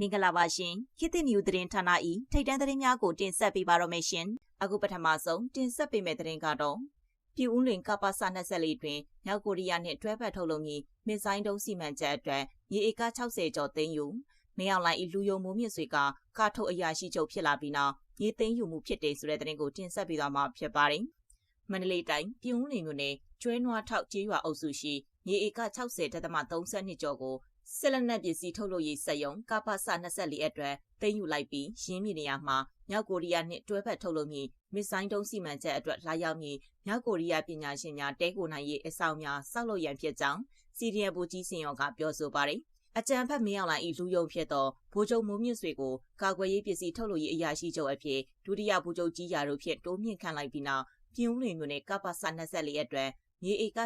မင်္ဂလာပါရှင်ခေတ်သစ်နျူသတင်းဌာန၏ထိတ်တန်းသတင်းများကိုတင်ဆက်ပေးပါရမရှင်အခုပထမဆုံးတင်ဆက်ပေးမယ့်သတင်းကတော့ပြည်ဦးလွင်ကပ္ပစ24တွင်မြောက်ကိုရီးယားနှင့်တွဲဖက်ထုတ်လုပ်မည်မစ်ဇိုင်းဒုံးစီမံချက်အတွက်မြေဧက60ကျော်သိမ်းယူမင်းအောင်လိုင်းဤလူယုံမိုးမြင့်စွေကကာထုတ်အရာရှိချုပ်ဖြစ်လာပြီးနောက်မြေသိမ်းယူမှုဖြစ်တယ်ဆိုတဲ့သတင်းကိုတင်ဆက်ပေးသွားမှာဖြစ်ပါတယ် မန္တလေးတိုင်းပြည်ဦးလွင်မြို့နယ်ကျွဲနွားထောက်ကျေးရွာအုပ်စုရှိမြေဧက60.32ကျော်ကိုဆက်လက်နက်ပစ္စည်းထုတ်လုပ်ရေးစက်ရုံကပ္ပစ24အတွက်သိမ်းယူလိုက်ပြီးရင်းမြစ်နေရာမှာမြောက်ကိုရီးယားနှင့်တွဲဖက်ထုတ်လုပ်မည်မစ်ဇိုင်းတုံးစီမံချက်အတွက်လာရောက်မည်မြောက်ကိုရီးယားပညာရှင်များတဲကိုနိုင်ရေးအဆောင်များစောက်လုပ်ရန်ဖြစ်ကြောင်းစီရီယံဘူကြီးစင်ရောကပြောဆိုပါတယ်အကြံဖက်မင်းအောင်လိုင်းဤလူယုံဖြစ်သောဗိုလ်ချုပ်မိုးမြင့်ဆွေကိုကာကွယ်ရေးပစ္စည်းထုတ်လုပ်ရေးအရာရှိချုပ်အဖြစ်ဒုတိယဗိုလ်ချုပ်ကြီးရာတို့ဖြင့်တိုးမြင့်ခံလိုက်ပြီးနောက် ပြင်းဦးလွင်မြို့နယ်ကပ္ပစ24အတွက်မြေဧက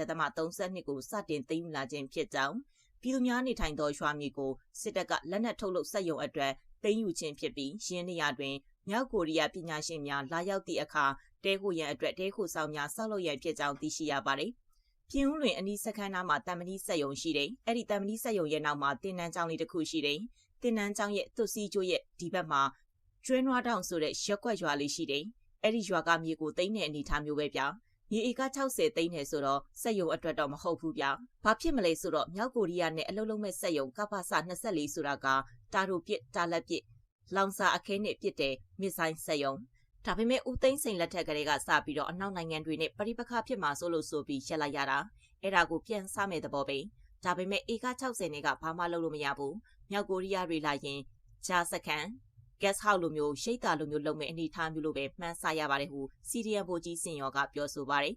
60.32ကိုစတင်သိမ်းယူလာခြင်းဖြစ်ကြောင်းပြည်သူများနေထိုင်သောရွာမြေကိုစစ်တပ်ကလက်နက်ထုတ်လုပ်စက်ရုံအတွက်သိမ်းယူခြင်းဖြစ်ပြီးရင်းနေရတွင်မြောက်ကိုရီးယားပညာရှင်များလာရောက်သည့်အခါတဲခိုရန်အတွက်တဲခိုဆောင်များဆောက်လုပ်ရန်ဖြစ်ကြောင်းသိရှိရပါတယ်။ပြင်းဦးလွင်အနီးစခန်းနားမှာတံမဏိစက်ရုံရှိတယ်။အဲ့ဒီတံမဏိစက်ရုံရဲ့နောက်မှာတင်နန်းကျောင်းလေးတစ်ခုရှိတယ်။တင်နန်းကျောင်းရဲ့သွစီကျိုးရဲ့ဒီဘက်မှာကျွဲနွားတောင်ဆိုတဲ့ရက်ွက်ရွာလေးရှိတယ်။ အဲ့ဒီရွာကမြေကိုသိမ်းတဲ့အနေအထားမျိုးပဲဗျာ။မြေဧက60သိန်းနဲ့ဆိုတော့စက်ယုံအတွက်တော့မဟုတ်ဘူးဗျ။ဘာဖြစ်မလဲဆိုတော့မြောက်ကိုရီးယားနဲ့အလုံးလုံးမဲ့စက်ယုံကပ္ပစ24ဆိုတာကတာရိုပစ်တာလက်ပစ်လောင်စာအခဲနဲ့ပစ်တဲ့မစ်ဆိုင်စက်ယုံဒါပေမဲ့ဦးသိန်းစိန်လက်ထက်ကလေးကစပြီးတော့အနောက်နိုင်ငံတွေနဲ့ပရိပခဖြစ်မှာဆိုလို့ဆိုပြီးရက်လိုက်ရတာအဲ့ဒါကိုပြန်စားမဲ့သဘောပဲဒါပေမဲ့ဧက60နဲ့ကဘာမှလုပ်လို့မရဘူးမြောက်ကိုရီးယားတွေလာရင်ဂျာစကန် gas house လိုမျိုးရှိတ်တာလိုမျိုးလုပ်မဲ့အနေထားမျိုးလိုပဲမှန်းဆရပါတယ်ဟုစီရီယံဘိုကြီးစင်ရောကပြောဆိုပါတယ်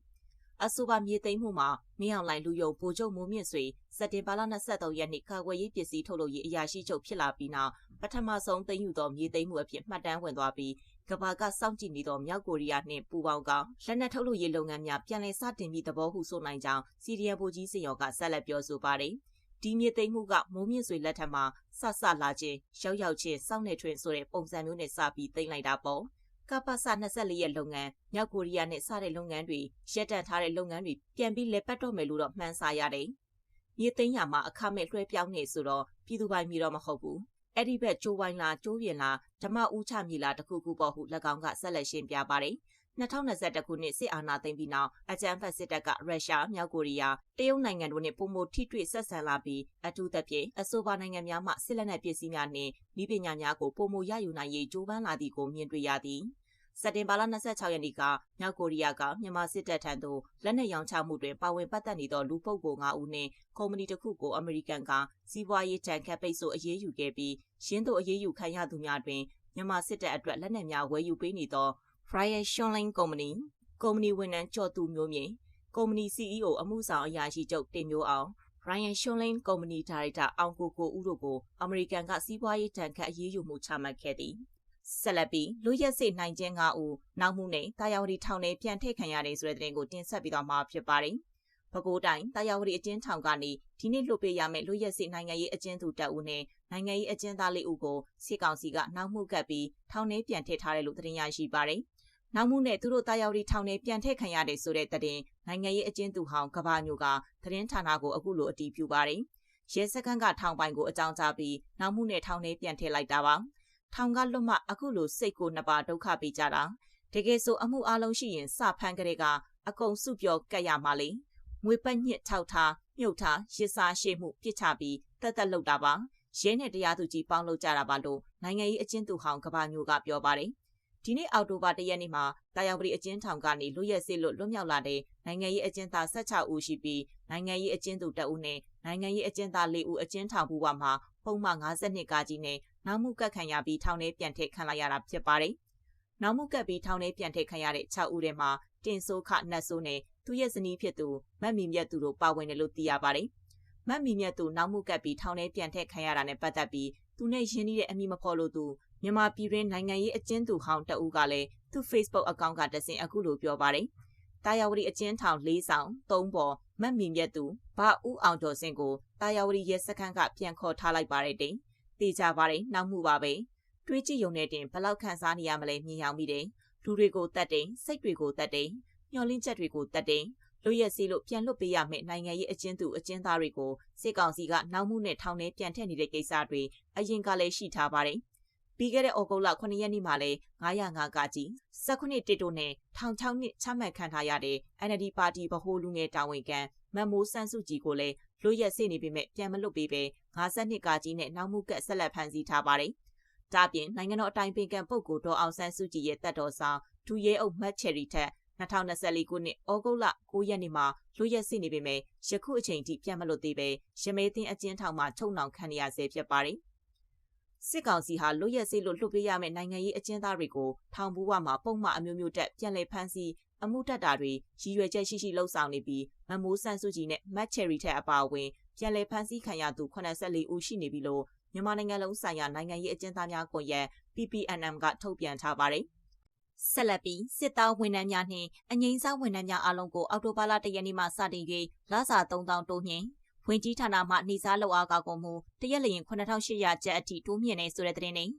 အဆိုပါမြေသိမ်းမှုမှာမင်းအောင်လှိုင်လူယုံဗိုလ်ချုပ်မိုးမြင့်ဆွေစက်တင်ဘာလ23ရက်နေ့ကာကွယ်ရေးပစ္စည်းထုတ်လုပ်ရေးအရာရှိချုပ်ဖြစ်လာပြီးနောက်ပထမဆုံးသိမ်းယူသောမြေသိမ်းမှုအဖြစ်မှတ်တမ်းဝင်သွားပြီးကဘာကစောင့်ကြည့်နေသောမြောက်ကိုရီးယားနှင့်ပူးပေါင်းကလက်နက်ထုတ်လုပ်ရေးလုပ်ငန်းများပြန်လည်စတင်ပြီးသဘောဟုဆိုနိုင်ကြောင်းစီရီယံဘိုကြီးစင်ရောကဆက်လက်ပြောဆိုပါတယ်။ ဒီမြေသိမ်းမှုကမိုးမြင့်ဆွေလက်ထက်မှာဆဆလာခြင်းရောက်ရောက်ချင်းစောင့်နေထွင်ဆိုတဲ့ပုံစံမျိုးနဲ့စပြီးသိမ်းလိုက်တာပေါ့ကပ္ပစ24ရဲ့လုပ်ငန်းမြောက်ကိုရီးယားနဲ့စတဲ့လုပ်ငန်းတွေရက်တန့်ထားတဲ့လုပ်ငန်းတွေပြန်ပြီးလက်ပတ်တော့မယ်လို့တော့မှန်းဆရတယ်။မြေသိမ်းရမှာအခမဲ့လွှဲပြောင်းနေဆိုတော့ပြည်သူပိုင်မြေတော့မဟုတ်ဘူး။အဲ့ဒီဘက်ကျိုးဝိုင်းလားကျိုးပြင်လားဓမ္မဦးချမြေလားတခုခုပေါ့ဟု၎င်းကဆက်လက်ရှင်းပြပါတယ်။ 2021ခုနှစ်စစ်အာဏာသိမ်းပြီးနောက်အကြမ်းဖက်စစ်တပ်ကရုရှားမြောက်ကိုရီးယားတရုတ်နိုင်ငံတို့နဲ့ပုံမထိတွေ့ဆက်ဆံလာပြီးအထူးသဖြင့်အဆိုပါနိုင်ငံများမှစစ်လက်နက်ပစ္စည်းများနှင့်ဤပညာများကိုပုံမရယူနိုင်ရေးကြိုးပမ်းလာသည်ကိုမြင်တွေ့ရသည်စက်တင်ဘာလ26ရက်နေ့ကမြောက်ကိုရီးယားကမြန်မာစစ်တပ်ထံသို့လက်နက်ရောင်းချမှုတွင်ပါဝင်ပတ်သက်နေသောလူပုဂ္ဂိုလ်9ဦးနှင့်ကုမ္ပဏီတစ်ခုကိုအမေရိကန်ကစီးပွားရေးတန်ခတ်ပိတ်ဆို့အရေးယူခဲ့ပြီးရင်းတို့အရေးယူခံရသူများတွင်မြန်မာစစ်တပ်အတွက်လက်နက်များဝယ်ယူပေးနေသော Fryer Shonling Company ကုမ္ပဏီဝန်ထမ်းကျော်သူမျိုးမြင့်ကုမ္ပဏီ CEO အမှုဆောင်အရာရှိချုပ်တင်မျိုးအောင် Ryan Shonlin ကုမ္ပဏီဒါရိုက်တာအောင်ကိုကိုဦးတို့ကိုအမေရိကန်ကစီးပွားရေးတန်ခတ်အရေးယူမှုချမှတ်ခဲ့သည်ဆက်လက်ပြီးလူရက်စိနိုင်ခြင်း၅ဦးနောက်မှုနဲ့တာယာဝတီထောင်ထဲပြန်ထည့်ခံရတဲ့ဆိုတဲ့တဲ့ကိုတင်ဆက်ပြီးတော့မှာဖြစ်ပါတယ်။ပဲခူးတိုင်းတာယာဝတီအကျဉ်းထောင်ကနေဒီနေ့လွှတ်ပေးရမယ့်လူရက်စိနိုင်ငံရေးအကျဉ်းသူတပ်ဦးနဲ့နိုင်ငံရေးအကျဉ်းသားလေးဦးကိုစစ်ကောင်စီကနောက်မှုကပ်ပြီးထောင်ထဲပြန်ထည့်ထားတယ်လို့သတင်းရရှိပါတယ်။ နောက်မှုနဲ့သူတို့တာယာဝတီထောင်ထဲပြန်ထည့်ခံရတယ်ဆိုတဲ့တဲ့နိုင်ငံရေးအကျဉ်းသူဟောင်းကဘာညိုကသတင်းဌာနကိုအခုလိုအတည်ပြုပါတယ်။ရဲစခန်းကထောင်ပိုင်ကိုအကြောင်းကြားပြီးနောက်မှုနဲ့ထောင်ထဲပြန်ထည့်လိုက်တာပါ။ထောင်ကလွတ်မှအခုလိုစိတ်ကိုနှစ်ပါဒုက္ခပေးကြတာ။တကယ်ဆိုအမှုအလုံးရှိရင်စဖမ်းကြတဲ့ကအကုန်စုပြောကတ်ရမှာလေ။ငွေပတ်ညစ်ထောက်ထားမြုပ်ထားရစ်စားရှိမှုပြစ်ချပြီးတက်တက်လောက်တာပါ။ရဲနဲ့တရားသူကြီးပေါင်းလုပ်ကြတာပါလို့နိုင်ငံရေးအကျဉ်းသူဟောင်းကဘာညိုကပြောပါတယ်။ ဒီနေ့အောက်တိုဘာ၁ရက်နေ့မှာတာယာဝတီအကျဉ်းထောင်ကနေလွတ်ရက်စစ်လို့လွတ်မြောက်လာတဲ့နိုင်ငံရေးအကျဉ်းသား16ဦးရှိပြီးနိုင်ငံရေးအကျဉ်းသူ2ဦးနဲ့နိုင်ငံရေးအကျဉ်းသား4ဦးအကျဉ်းထောင်ဘူးဝမှာပုံမှန်52ကကြီးနဲ့နောက်မှုကတ်ခံရပြီးထောင်ထဲပြန်ထည့်ခံလိုက်ရတာဖြစ်ပါတယ်။နောက်မှုကတ်ပြီးထောင်ထဲပြန်ထည့်ခံရတဲ့6ဦးထဲမှာတင်ဆိုးခနတ်ဆိုးနဲ့သူရဲ့ဇနီးဖြစ်သူမတ်မီမြတ်သူတို့ပါဝင်တယ်လို့သိရပါတယ်။မတ်မီမြတ်သူနောက်မှုကတ်ပြီးထောင်ထဲပြန်ထည့်ခံရတာနဲ့ပတ်သက်ပြီးသူနဲ့ရင်းနှီးတဲ့အမိမဖော်လို့သူ မြန်မာပြည်တွင်းနိုင်ငံရေးအကျဉ်းသူဟောင်းတအူးကလည်းသူ့ Facebook အကောင့်ကတဆင့်အခုလိုပြောပါတယ်။တာယာဝတီအကျဉ်းထောင်၄ဆောင်၃ပေါ်မတ်မီမြတ်သူဘာဦးအောင်ကျော်စင်ကိုတာယာဝတီရဲစခန်းကပြန်ခေါ်ထားလိုက်ပါတယ်တင်။တေချာပါတယ်နောက်မှုပါပဲ။တွေးကြည့်ရုံနဲ့တင်ဘလောက်ခံစားနေရမလဲမြင်ရောက်မိတယ်။လူတွေကိုတတ်တယ်စိတ်တွေကိုတတ်တယ်မျောလင်းချက်တွေကိုတတ်တယ်လူရက်စီလို့ပြန်လွတ်ပေးရမယ့်နိုင်ငံရေးအကျဉ်းသူအကျဉ်းသားတွေကိုစစ်ကောင်စီကနောက်မှုနဲ့ထောင်ထဲပြန်ထည့်နေတဲ့ကိစ္စတွေအရင်ကလည်းရှိထားပါတယ်။ ပြီးခဲ့တဲ့ဩဂုတ်လ9ရက်နေ့မှာလည်း905ကကြီး19တစ်တို့နဲ့ထောင်6နှစ်ချမှတ်ခံထားရတဲ့ NLD ပါတီဗဟိုလူငယ်တာဝန်ခံမန်မိုးစန်းစုကြည်ကိုလည်းလွတ်ရက်စေနေပေမဲ့ပြန်မလွတ်ပေးပဲ52ကကြီးနဲ့နောက်မှုကဆက်လက်ဖမ်းဆီးထားပါတယ်။ဒါပြင်နိုင်ငံတော်အတိုင်ပင်ခံပုဂ္ဂိုလ်ဒေါ်အောင်ဆန်းစုကြည်ရဲ့တပ်တော်ဆောင်ဒူရဲအုပ်မတ်ချယ်ရီထက်2024ခုနှစ်ဩဂုတ်လ9ရက်နေ့မှာလွရက်စီနေပေမဲ့ယခုအချိန်ထိပြန်မလွတ်သေးပဲရမဲသိန်းအကျဉ်းထောင်မှာချုပ်နှောင်ခံရဆဲဖြစ်ပါတယ်။ စစ်ကောင်စီဟာလွရက်စီလို့လွှတ်ပေးရမယ့်နိုင်ငံရေးအကျဉ်းသားတွေကိုထောင်ဘူးဝမှာပုံမှန်အမျိုးမျိုးတက်ပြန်လည်ဖမ်းဆီးအမှုတက်တာတွေရည်ရွယ်ချက်ရှိရှိလှုပ်ဆောင်နေပြီးမမိုးဆန်းစုကြည်နဲ့မတ်ချယ်ရီထက်အပါအဝင်ပြန်လည်ဖမ်းဆီးခံရသူ84ဦးရှိနေပြီလို့မြန်မာနိုင်ငံလုံးဆိုင်ရာနိုင်ငံရေးအကျဉ်းသားများကွန်ရက် PPNM ကထုတ်ပြန်ထားပါတယ်။ဆက်လက်ပြီးစစ်သားဝန်ထမ်းများနှင့်အငိမ့်စားဝန်ထမ်းများအားလုံးကိုအောက်တိုဘာလ၁ရက်နေ့မှစတင်၍လစာ3000တိုးမြင့် ဝင်ကြီးဌာနမှနှိစားလောက်အားကောက်ကုန်မှုတရက်လျင်9800ကျပ်အထိတိုးမြင့်နေဆိုတဲ့သတင်းနဲ့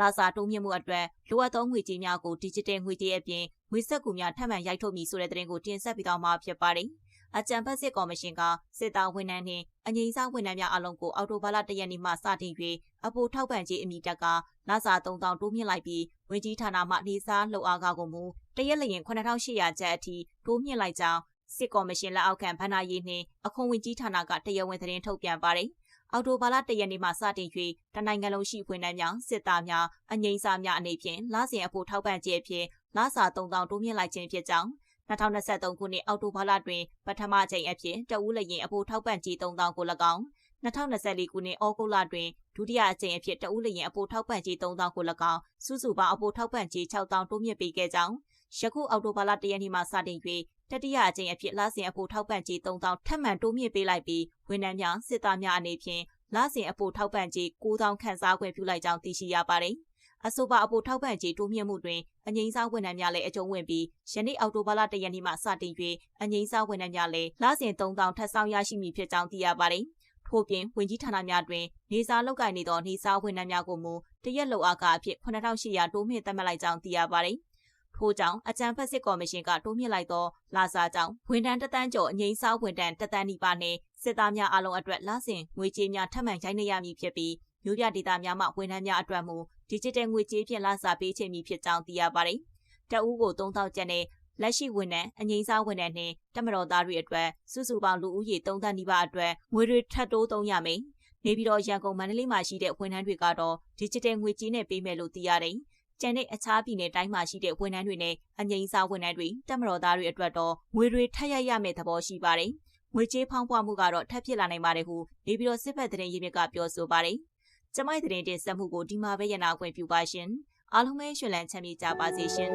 လာစာတိုးမြင့်မှုအတွက်လိုအပ်သောငွေကြေးများကို digital ငွေကြေးအပြင်ငွေဆက်ကူများထပ်မံရိုက်ထုတ်မည်ဆိုတဲ့သတင်းကိုတင်ဆက်ပေးသွားမှာဖြစ်ပါတယ်။အကြံဖက်စစ်ကော်မရှင်ကစစ်သားဝန်ထမ်းနှင့်အငိမ့်စားဝန်ထမ်းများအလုံးကိုအော်တိုဘာလ၁ရက်နေ့မှစတင်၍အပိုထောက်ပံ့ခြင်းအမိတက်ကလစာ3000တိုးမြင့်လိုက်ပြီးဝင်ကြီးဌာနမှနေစားလှုပ်အားကားကုန်မူတရက်လျင်9800ကျပ်အထိတိုးမြင့်လိုက်ကြောင်း စစ်ကော်မရှင်လက်အောက်ခံဗဏ္ဍာရေးနှင့်အခွန်ဝင်ကြီးဌာနကတရားဝင်သတင်းထုတ်ပြန်ပါတယ်။အော်တိုဘာလ၁ရက်နေ့မှစတင်၍တနိုင်ငံလုံးရှိဝန်ထမ်းများစစ်သားများအငိမ့်စားများအနေဖြင့်လစဉ်အဖို့ထောက်ပံ့ခြင်းအဖြစ်လစာ3000တိုးမြင့်လိုက်ခြင်းဖြစ်ကြောင်း2023ခုနှစ်အောက်တိုဘာလတွင်ပထမကြိမ်အဖြစ်တဦးလျင်အဖို့ထောက်ပံ့ကြေး3000ကို၎င်း2024ခုနှစ်ဩဂုတ်လတွင်ဒုတိယအကြိမ်အဖြစ်တဦးလျင်အဖို့ထောက်ပံ့ကြေး3000ကို၎င်းစုစုပေါင်းအဖို့ထောက်ပံ့ကြေး6000တိုးမြင့်ပေးခဲ့ကြောင်းယခုအောက်တိုဘာလ1ရက်နေ့မှစတင်၍ တတိယအကြိမ်အဖြစ်လစဉ်အဖို့ထောက်ပံ့ကြေး3000ထပ်မံတိုးမြင့်ပေးလိုက်ပြီးဝန်ထမ်းများစစ်သားများအနေဖြင့်လစဉ်အဖို့ထောက်ပံ့ကြေး9000ခန့်စားခွင့်ပြုလိုက်ကြောင်းသိရှိရပါတယ်။အဆိုပါအဖို့ထောက်ပံ့ကြေးတိုးမြင့်မှုတွင်အငိမ့်စားဝန်ထမ်းများလည်းအကျုံးဝင်ပြီးယနေ့အောက်တိုဘာလ၁ရက်နေ့မှစတင်၍အငိမ့်စားဝန်ထမ်းများလည်းလစဉ်3000ထပ်ဆောင်ရရှိမည်ဖြစ်ကြောင်းသိရပါတယ်။ထို့ပြင်ဝင်ကြီးဌာနများတွင်နေစာလောက်ကင်နေသောနေစာဝန်ထမ်းများကိုမူတရက်လောက်အားကအဖြစ်9800တိုးမြင့်သတ်မှတ်လိုက်ကြောင်းသိရပါတယ်။ ထို့ကြောင့်အကြံဖက်စစ်ကော်မရှင်ကတိုးမြင့်လိုက်သောလာစာကြောင့်ဝန်ထမ်းတသန်းကျော်အငိမ့်စားဝန်ထမ်းတသန်းနီးပါးနှင့်စစ်သားများအလုံးအတွက်လစဉ်ငွေကြေးများထပ်မံရိုက်နှက်ရမည်ဖြစ်ပြီးမြို့ပြဒေသများမှဝန်ထမ်းများအတွက်မူ digital ငွေကြေးဖြင့်လစာပေးချေမည်ဖြစ်ကြောင်းသိရပါတယ်။တအူးကို3000ကျပ်နဲ့လက်ရှိဝန်ထမ်းအငိမ့်စားဝန်ထမ်းနှင့်တမတော်သားတွေအတွက်စုစုပေါင်းလူဦးရေ3သန်းနီးပါးအတွက်ငွေတွေထပ်တိုးသုံးရမယ်။နေပြည်တော်ရန်ကုန်မန္တလေးမှာရှိတဲ့ဝန်ထမ်းတွေကတော့ digital ငွေကြေးနဲ့ပေးမယ်လို့သိရတယ်။ ကျန်တဲ့အခြားပြည်နယ်တိုင်းမှာရှိတဲ့ဝန်ထမ်းတွေနဲ့အငိမ့်စားဝန်ထမ်းတွေတမတော်သားတွေအတွက်တော့ငွေတွေထပ်ရရမယ့်သဘောရှိပါတယ်။ငွေကြေးဖောင်းပွားမှုကတော့ထပ်ဖြစ်လာနိုင်ပါတယ်ဟုနေပြည်တော်စစ်ဖက်သတင်းရင်းမြစ်ကပြောဆိုပါတယ်။ကျမိုက်သတင်းတင်ဆက်မှုကိုဒီမှာပဲရနာခွင့်ပြုပါရှင်အားလုံးပဲရှင်လန်းချမ်းမြေ့ကြပါစေရှင်